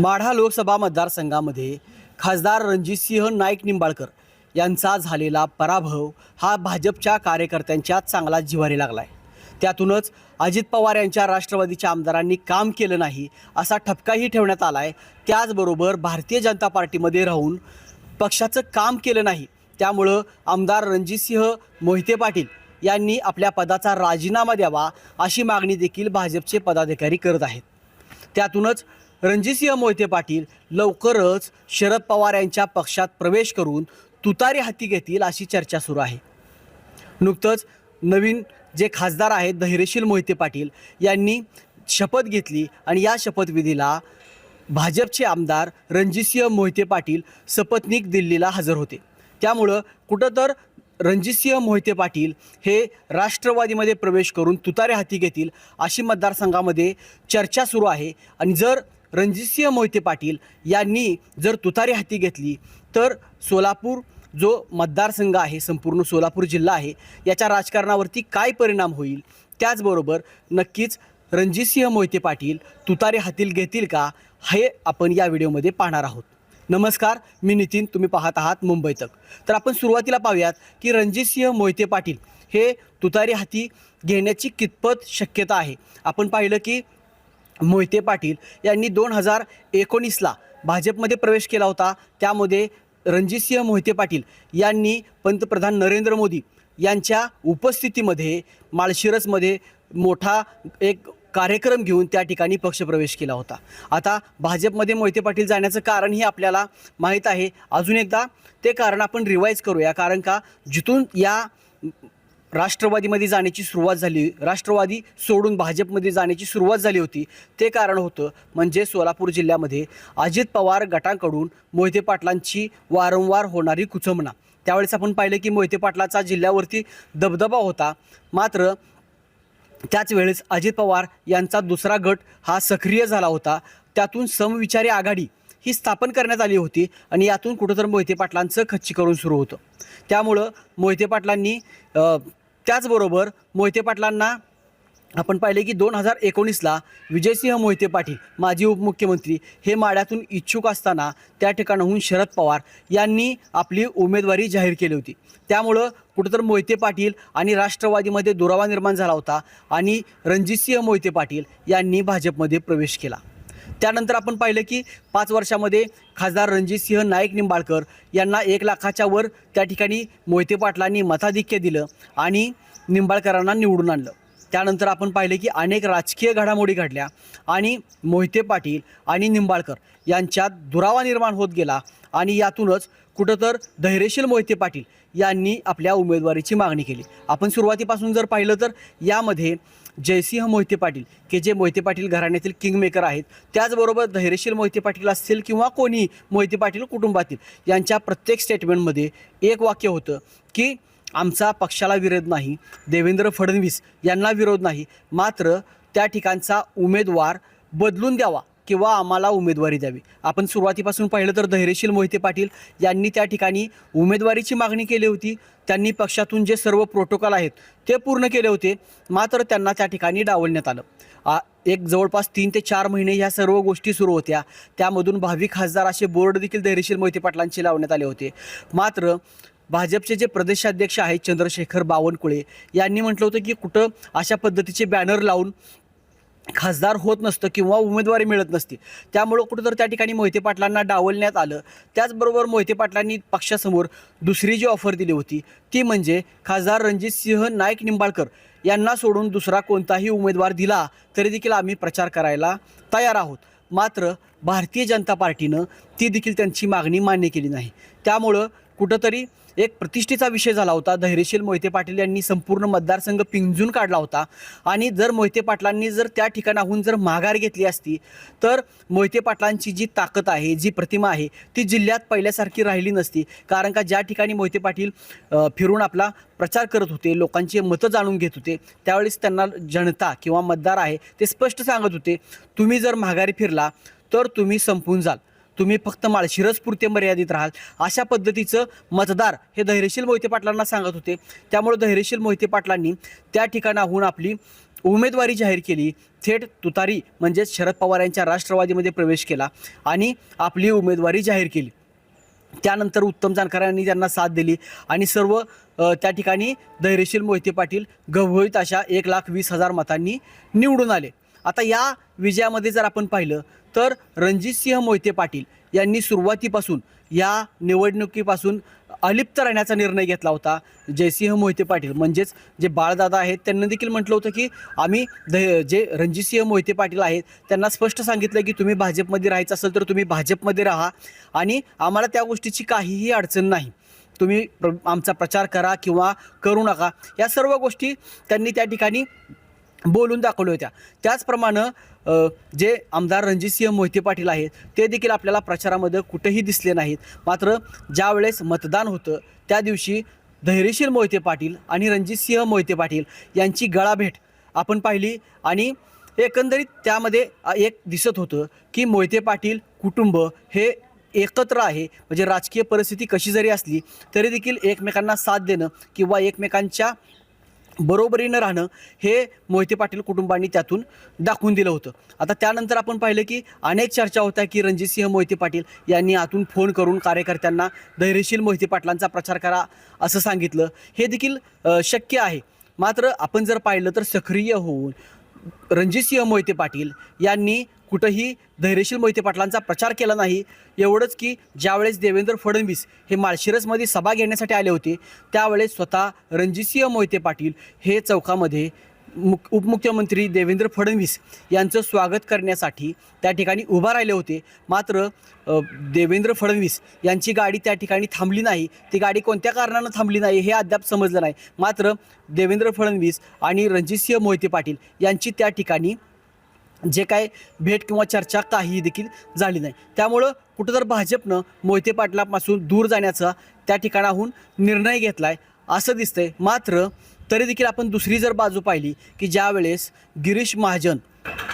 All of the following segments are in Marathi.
माढा लोकसभा मतदारसंघामध्ये खासदार रणजितसिंह नाईक निंबाळकर यांचा झालेला पराभव हा भाजपच्या कार्यकर्त्यांच्या चांगला जिव्हारी लागला आहे त्यातूनच अजित पवार यांच्या राष्ट्रवादीच्या आमदारांनी काम केलं नाही असा ठपकाही ठेवण्यात आला आहे त्याचबरोबर भारतीय जनता पार्टीमध्ये राहून पक्षाचं काम केलं नाही. त्यामुळं आमदार रणजितसिंह मोहिते पाटील यांनी आपल्या पदाचा राजीनामा द्यावा अशी मागणी देखील भाजपचे पदाधिकारी करत आहेत. त्यातूनच रणजितसिंह मोहिते पाटील लवकरच शरद पवार यांच्या पक्षात प्रवेश करून तुतारी हाती घेतील अशी चर्चा सुरू आहे. नुकतंच नवीन जे खासदार आहेत धैर्यशील मोहिते पाटील यांनी शपथ घेतली आणि या शपथविधीला भाजपचे आमदार रणजितसिंह मोहिते पाटील सपत्नीक दिल्लीला हजर होते. त्यामुळं कुठं तर रणजितसिंह मोहिते पाटील हे राष्ट्रवादीमध्ये प्रवेश करून तुतारे हाती घेतील अशी मतदारसंघामध्ये चर्चा सुरू आहे आणि जर रणजितसिंह मोहिते पाटील यांनी जर तुतारी हाती घेतली तर सोलापूर जो मतदारसंघ आहे संपूर्ण सोलापूर जिल्हा आहे याच्या राजकारणावरती काय परिणाम होईल? त्याचबरोबर नक्कीच रणजितसिंह मोहिते पाटील तुतारे हातील घेतील का? हे आपण या व्हिडिओमध्ये पाहणार आहोत. नमस्कार मी नितीन. तुम्ही पाहत आहात मुंबई तक. तर आपण सुरुवातीला पाहूयात की रणजितसिंह मोहिते पाटील हे तुतारी हाती घेण्याची कितपत शक्यता आहे? आपण पाहिलं की मोहिते पाटील यांनी दोन हजार एकोणीसला भाजपमध्ये प्रवेश केला होता. त्यामध्ये रणजितसिंह मोहिते पाटील यांनी पंतप्रधान नरेंद्र मोदी यांच्या उपस्थितीमध्ये माळशिरसमध्ये मोठा एक कार्यक्रम घेऊन त्या ठिकाणी पक्षप्रवेश केला होता. आता भाजपमध्ये मोहिते पाटील जाण्याचं कारणही आपल्याला माहीत आहे. अजून एकदा ते कारण आपण रिवाईज करूया. कारण का जिथून या राष्ट्रवादीमध्ये जाण्याची सुरुवात झाली. राष्ट्रवादी सोडून भाजपमध्ये जाण्याची सुरुवात झाली होती. ते कारण होतं म्हणजे सोलापूर जिल्ह्यामध्ये अजित पवार गटांकडून मोहिते पाटलांची वारंवार होणारी कुचंबणा त्यावेळेस आपण पाहिलं की मोहिते पाटलाचा जिल्ह्यावरती दबदबा होता. मात्र त्याच वेळेस अजित पवार यांचा दुसरा गट हा सक्रिय झाला होता. त्यातून समविचारी आघाडी ही स्थापन करण्यात आली होती आणि यातून कुठंतर मोहिते पाटलांचं खच्चीकरण सुरू होतं. त्यामुळं मोहिते पाटलांनी त्याचबरोबर मोहिते पाटलांना आपण पाहिले की दोन हजार एकोणीसला विजयसिंह मोहिते पाटील माजी उपमुख्यमंत्री हे माड्यातून इच्छुक असताना त्या ठिकाणाहून शरद पवार यांनी आपली उमेदवारी जाहीर केली होती. त्यामुळं कुठंतर मोहिते पाटील आणि राष्ट्रवादीमध्ये दुरावा निर्माण झाला होता आणि रणजितसिंह मोहिते पाटील यांनी भाजपमध्ये प्रवेश केला. त्यानंतर आपण पाहिलं की पाच वर्षामध्ये खासदार रणजितसिंह नाईक निंबाळकर यांना एक लाखाच्या वर त्या ठिकाणी मोहिते पाटलांनी मताधिक्य दिलं आणि निंबाळकरांना निवडून आणलं. त्यानंतर आपण पाहिले की अनेक राजकीय घडामोडी घडल्या आणि मोहिते पाटील आणि निंबाळकर यांच्यात दुरावा निर्माण होत गेला आणि यातूनच कुठं तर धैर्यशील मोहिते पाटील यांनी आपल्या उमेदवारीची मागणी केली. आपण सुरुवातीपासून जर पाहिलं तर यामध्ये जयसिंह मोहिते पाटील के जे मोहिते पाटील घराण्यातील किंगमेकर आहेत. त्याचबरोबर धैर्यशील मोहिते पाटील असतील किंवा कोणी मोहिते पाटील कुटुंबातील यांच्या प्रत्येक स्टेटमेंटमध्ये एक वाक्य होतं की आमचा पक्षाला विरोध नाही देवेंद्र फडणवीस यांना विरोध नाही मात्र त्या ठिकाणचा उमेदवार बदलून द्यावा. किंवा आम्हाला उमेदवारी द्यावी. आपण सुरुवातीपासून पाहिलं तर धैर्यशील मोहिते पाटील यांनी त्या ठिकाणी उमेदवारीची मागणी केली होती. त्यांनी पक्षातून जे सर्व प्रोटोकॉल आहेत ते पूर्ण केले होते. मात्र त्यांना त्या ठिकाणी डावलण्यात आलं. एक जवळपास तीन ते चार महिने ह्या सर्व गोष्टी सुरू होत्या. त्यामधून भावी खासदार असे बोर्ड देखील धैर्यशील मोहिते पाटलांचे लावण्यात आले होते. मात्र भाजपचे जे प्रदेशाध्यक्ष आहेत चंद्रशेखर बावनकुळे यांनी म्हटलं होतं की कुठं अशा पद्धतीचे बॅनर लावून खासदार होत नसतं किंवा उमेदवारी मिळत नसते. त्यामुळं कुठंतर त्या ठिकाणी मोहिते पाटलांना डावलण्यात आलं. त्याचबरोबर मोहिते पाटलांनी पक्षासमोर दुसरी जी ऑफर दिली होती ती म्हणजे खासदार रणजित सिंह नाईक निंबाळकर यांना सोडून दुसरा कोणताही उमेदवार दिला तरी देखील आम्ही प्रचार करायला तयार आहोत. मात्र भारतीय जनता पार्टीनं ती देखील त्यांची मागणी मान्य केली नाही. त्यामुळं कुठंतरी एक प्रतिष्ठेचा विषय झाला होता. धैर्यशील मोहिते पाटील यांनी संपूर्ण मतदारसंघ पिंजून काढला होता. आणि जर मोहिते पाटलांनी जर त्या ठिकाणाहून जर माघार घेतली असती तर मोहिते पाटलांची जी ताकद आहे जी प्रतिमा आहे ती जिल्ह्यात पहिल्यासारखी राहिली नसती. कारण का ज्या ठिकाणी मोहिते पाटील फिरून आपला प्रचार करत होते लोकांची मतं जाणून घेत होते त्यावेळेस त्यांना जनता किंवा मतदार आहे ते स्पष्ट सांगत होते तुम्ही जर माघारी फिरला तर तुम्ही संपून जाल. तुम्ही फक्त माळशिरसपुरते मर्यादित राहाल. अशा पद्धतीचं मतदार हे धैर्यशील मोहिते पाटलांना सांगत होते. त्यामुळे धैर्यशील मोहिते पाटलांनी त्या ठिकाणाहून आपली उमेदवारी जाहीर केली. थेट तुतारी म्हणजेच शरद पवार यांच्या राष्ट्रवादीमध्ये प्रवेश केला आणि आपली उमेदवारी जाहीर केली. त्यानंतर उत्तम जानकरांनी त्यांना साथ दिली आणि सर्व त्या ठिकाणी धैर्यशील मोहिते पाटील घवघवीत अशा एक लाख वीस हजार मतांनी निवडून आले. आता या विजयामध्ये जर आपण पाहिलं तर रणजितसिंह मोहिते पाटील यांनी सुरुवातीपासून या निवडणुकीपासून अलिप्त राहण्याचा निर्णय घेतला होता. जयसिंह मोहिते पाटील म्हणजेच जे बाळदादा आहेत त्यांना देखील म्हटलं होतं की आम्ही ध जे रणजितसिंह मोहिते पाटील आहेत त्यांना स्पष्ट सांगितलं की तुम्ही भाजपमध्ये राहायचं असेल तर तुम्ही भाजपमध्ये राहा आणि आम्हाला त्या गोष्टीची काहीही अडचण नाही. तुम्ही प्र आमचा प्रचार करा किंवा करू नका. या सर्व गोष्टी त्यांनी त्या ठिकाणी बोलून दाखवल्या होत्या. त्याचप्रमाणे जे आमदार रणजितसिंह मोहिते पाटील आहेत ते देखील आपल्याला प्रचारामध्ये कुठेही दिसले नाहीत. मात्र ज्यावेळेस मतदान होतं त्या दिवशी धैर्यशील मोहिते पाटील आणि रणजितसिंह मोहिते पाटील यांची गळाभेट आपण पाहिली आणि एकंदरीत त्यामध्ये एक दिसत होतं की मोहिते पाटील कुटुंब हे एकत्र आहे. म्हणजे राजकीय परिस्थिती कशी जरी असली तरी देखील एकमेकांना साथ देणं किंवा एकमेकांच्या बरोबरीनं राहणं हे मोहिते पाटील कुटुंबांनी त्यातून दाखवून दिलं होतं. आता त्यानंतर आपण पाहिलं की अनेक चर्चा होत्या की रणजितसिंह मोहिते पाटील यांनी आतून फोन करून कार्यकर्त्यांना धैर्यशील मोहिते पाटलांचा प्रचार करा असं सांगितलं. हे देखील शक्य आहे. मात्र आपण जर पाहिलं तर सक्रिय होऊन रणजितसिंह मोहिते पाटील यांनी कुठंही धैर्यशील मोहिते पाटलांचा प्रचार केला नाही. एवढंच की ज्यावेळेस देवेंद्र फडणवीस हे माळशिरसमध्ये सभा घेण्यासाठी आले होते त्यावेळेस स्वतः रणजितसिंह मोहिते पाटील हे चौकामध्ये मुख उपमुख्यमंत्री देवेंद्र फडणवीस यांचं स्वागत करण्यासाठी त्या ठिकाणी उभा राहिले होते. मात्र देवेंद्र फडणवीस यांची गाडी त्या ठिकाणी थांबली नाही. ती गाडी कोणत्या कारणानं थांबली नाही हे अद्याप समजलं नाही. मात्र देवेंद्र फडणवीस आणि रणजितसिंह मोहिते पाटील यांची त्या ठिकाणी जे काय भेट किंवा चर्चा काही देखील झाली नाही. त्यामुळं कुठं तर भाजपनं मोहिते पाटलापासून दूर जाण्याचा त्या ठिकाणाहून निर्णय घेतला आहे असं दिसतंय. मात्र तरी देखील आपण दुसरी जर बाजू पाहिली की ज्यावेळेस गिरीश महाजन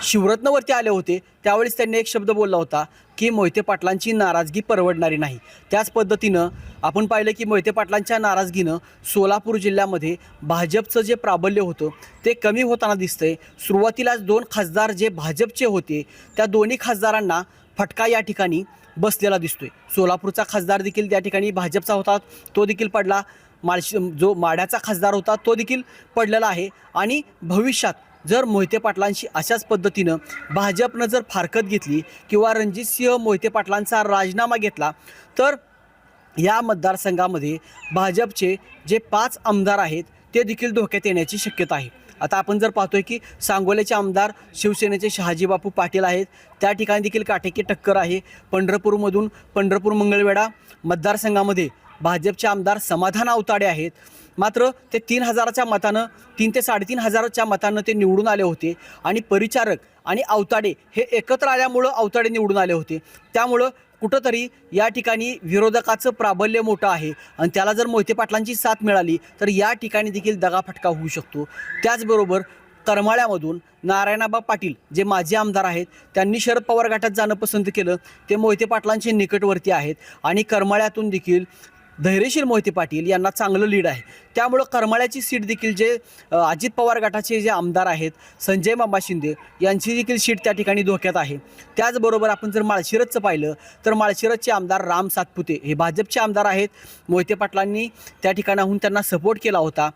शिवरत्नवरती आले होते त्यावेळेस त्यांनी एक शब्द बोलला होता की मोहिते पाटलांची नाराजगी परवडणारी नाही. त्याच पद्धतीनं आपण पाहिलं की मोहिते पाटलांच्या नाराजगीनं सोलापूर जिल्ह्यामध्ये भाजपचं जे प्राबल्य होतं ते कमी होताना दिसतंय. सुरुवातीलाच दोन खासदार जे भाजपचे होते त्या दोन्ही खासदारांना फटका या ठिकाणी बसलेला दिसतोय. सोलापूरचा खासदार देखील त्या ठिकाणी भाजपचा होता. तो देखील पडला. माळशी जो माड्याचा खासदार होता तो देखील पडलेला आहे. आणि भविष्यात जर मोहिते पाटलांशी अशाच पद्धतीनं भाजपनं जर फारकत घेतली किंवा रणजितसिंह मोहिते पाटलांचा राजीनामा घेतला तर या मतदारसंघामध्ये भाजपचे जे पाच आमदार आहेत ते देखील धोक्यात येण्याची शक्यता आहे. आता आपण जर पाहतोय की सांगोल्याचे आमदार शिवसेनेचे शहाजीबापू पाटील आहेत. त्या ठिकाणी देखील काटेकी टक्कर आहे. पंढरपूरमधून पंढरपूर मंगळवेढा मतदारसंघामध्ये भाजपचे आमदार समाधान अवताडे आहेत. मात्र ते तीन हजाराच्या मतानं तीन ते साडेतीन हजाराच्या मतानं ते निवडून आले होते. आणि परिचारक आणि अवताडे हे एकत्र आल्यामुळं अवताडे निवडून आले होते. त्यामुळं कुठंतरी या ठिकाणी विरोधकाचं प्राबल्य मोठं आहे आणि त्याला जर मोहिते पाटलांची साथ मिळाली तर या ठिकाणी देखील दगाफटका होऊ शकतो. त्याचबरोबर करमाळ्यामधून नारायणाबा पाटील जे माजी आमदार आहेत त्यांनी शरद पवार गटात जाणं पसंत केलं. ते मोहिते पाटलांचे निकटवर्ती आहेत आणि करमाळ्यातून देखील धैर्यशील मोहिते पाटील यांना चांगलं लीड आहे. त्यामुळं करमाळ्याची सीट देखील जे अजित पवार गटाचे जे आमदार आहेत संजय मामा शिंदे यांची देखील सीट त्या ठिकाणी धोक्यात आहे. त्याचबरोबर आपण जर माळशिरसचं पाहिलं तर माळशिरसचे आमदार राम सातपुते हे भाजपचे आमदार आहेत. मोहिते पाटलांनी त्या ठिकाणाहून त्यांना सपोर्ट केला होता.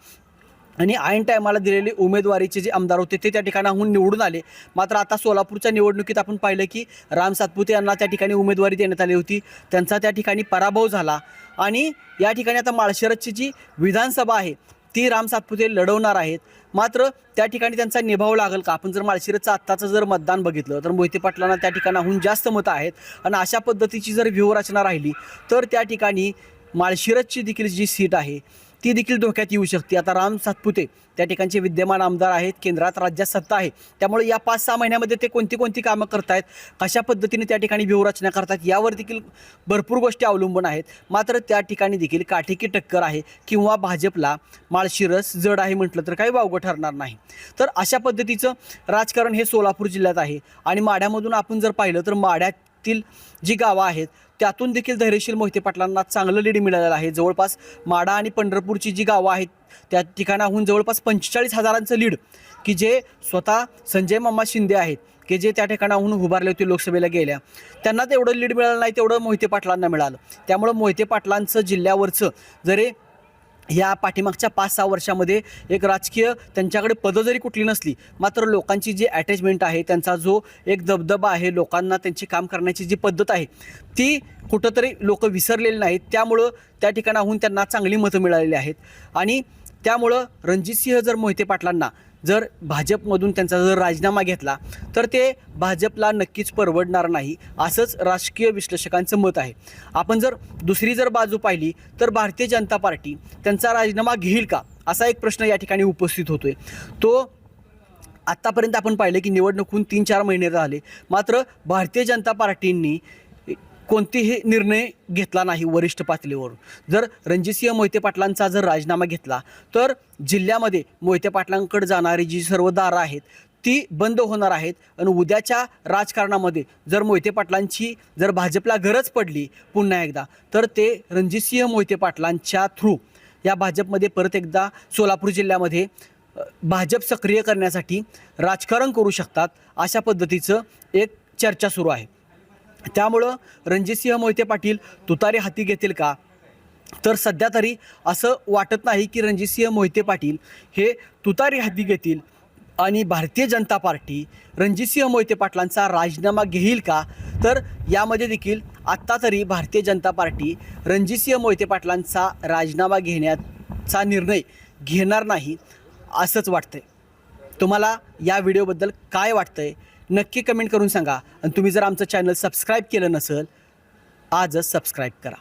आणि ऐन टायमाला दिलेले उमेदवारीचे जे आमदार होते ते त्या ठिकाणाहून निवडून आले. मात्र आता सोलापूरच्या निवडणुकीत आपण पाहिलं की राम सातपुते यांना त्या ठिकाणी उमेदवारी देण्यात आली होती. त्यांचा त्या ठिकाणी पराभव झाला. आणि या ठिकाणी आता माळशिरसची जी विधानसभा आहे ती राम सातपुते लढवणार आहेत. मात्र त्या ठिकाणी त्यांचा निभाव लागेल का? आपण जर माळशिरसचं आत्ताचं जर मतदान बघितलं तर मोहिते पाटलांना त्या ठिकाणाहून जास्त मतं आहेत. आणि अशा पद्धतीची जर व्यूहरचना राहिली तर त्या ठिकाणी माळशिरसची देखील जी सीट आहे ती देखील धोक्यात येऊ शकते. आता राम सातपुते त्या ठिकाणचे विद्यमान आमदार आहेत केंद्रात राज्यात सत्ता आहे. त्यामुळे या पाच सहा महिन्यामध्ये ते कोणती कोणती कामं करतायत कशा पद्धतीने त्या ठिकाणी व्यूहरचना करतात यावर देखील भरपूर गोष्टी अवलंबून आहेत. मात्र त्या ठिकाणी देखील काठीकी टक्कर आहे किंवा भाजपला माळशिरस जड आहे म्हटलं तर काही वावगं ठरणार नाही. तर अशा पद्धतीचं राजकारण हे सोलापूर जिल्ह्यात आहे. आणि माढ्यामधून आपण जर पाहिलं तर माढ्यात भागातील जी गावं आहेत त्यातून देखील धैर्यशील मोहिते पाटलांना चांगलं लीड मिळालेलं आहे. जवळपास माडा आणि पंढरपूरची जी गावं आहेत त्या ठिकाणाहून जवळपास पंचेचाळीस हजारांचं लीड की जे स्वतः संजय मामा शिंदे आहेत की जे त्या ठिकाणाहून उभारले होते लोकसभेला गेल्या. त्यांना तेवढं लीड मिळालं नाही तेवढं मोहिते पाटलांना मिळालं. त्यामुळं मोहिते पाटलांचं जिल्ह्यावरचं जरी या पाठीमागच्या पाच सहा वर्षामध्ये एक राजकीय त्यांच्याकडे पदं जरी कुठली नसली मात्र लोकांची जी अटॅचमेंट आहे त्यांचा जो एक दबदबा आहे लोकांना त्यांची काम करण्याची जी पद्धत आहे ती कुठंतरी लोक विसरलेली नाहीत. त्यामुळं त्या ठिकाणाहून त्यांना चांगली मतं मिळालेली आहेत. आणि त्यामुळं रणजितसिंह जर मोहिते पाटलांना जर भाजपमधून त्यांचा जर राजीनामा घेतला तर ते भाजपला नक्कीच परवडणार नाही असंच राजकीय विश्लेषकांचं मत आहे. आपण जर दुसरी जर बाजू पाहिली तर भारतीय जनता पार्टी त्यांचा राजीनामा घेईल का? असा एक प्रश्न या ठिकाणी उपस्थित होतोय. तो आत्तापर्यंत आपण पाहिलं की निवडणुकून तीन चार महिने झाले. मात्र भारतीय जनता पार्टींनी कोणतेही निर्णय घेतला नाही वरिष्ठ पातळीवरून. जर रणजितसिंह मोहिते पाटलांचा जर राजीनामा घेतला तर जिल्ह्यामध्ये मोहिते पाटलांकडे जाणारी जी सर्व दारं आहेत ती बंद होणार आहेत. आणि उद्याच्या राजकारणामध्ये जर मोहिते पाटलांची जर भाजपला गरज पडली पुन्हा एकदा तर ते रणजितसिंह मोहिते पाटलांच्या थ्रू या भाजपमध्ये परत एकदा सोलापूर जिल्ह्यामध्ये भाजप सक्रिय करण्यासाठी राजकारण करू शकतात अशा पद्धतीचं एक चर्चा सुरू आहे. त्यामुळं रणजितसिंह मोहिते पाटील तुतारी हाती घेतील का? तर सध्या तरी असं वाटत नाही की रणजितसिंह मोहिते पाटील हे तुतारी हाती घेतील. आणि भारतीय जनता पार्टी रणजितसिंह मोहिते पाटलांचा राजीनामा घेईल का? तर यामध्ये देखील आत्ता तरी भारतीय जनता पार्टी रणजितसिंह मोहिते पाटलांचा राजीनामा घेण्याचा निर्णय घेणार नाही असंच वाटतंय. तुम्हाला या व्हिडिओबद्दल काय वाटतंय? नक्की कमेंट करून सांगा. आणि तुम्ही जर आमचं चॅनल सबस्क्राईब केलं नसेल आजच सबस्क्राईब करा.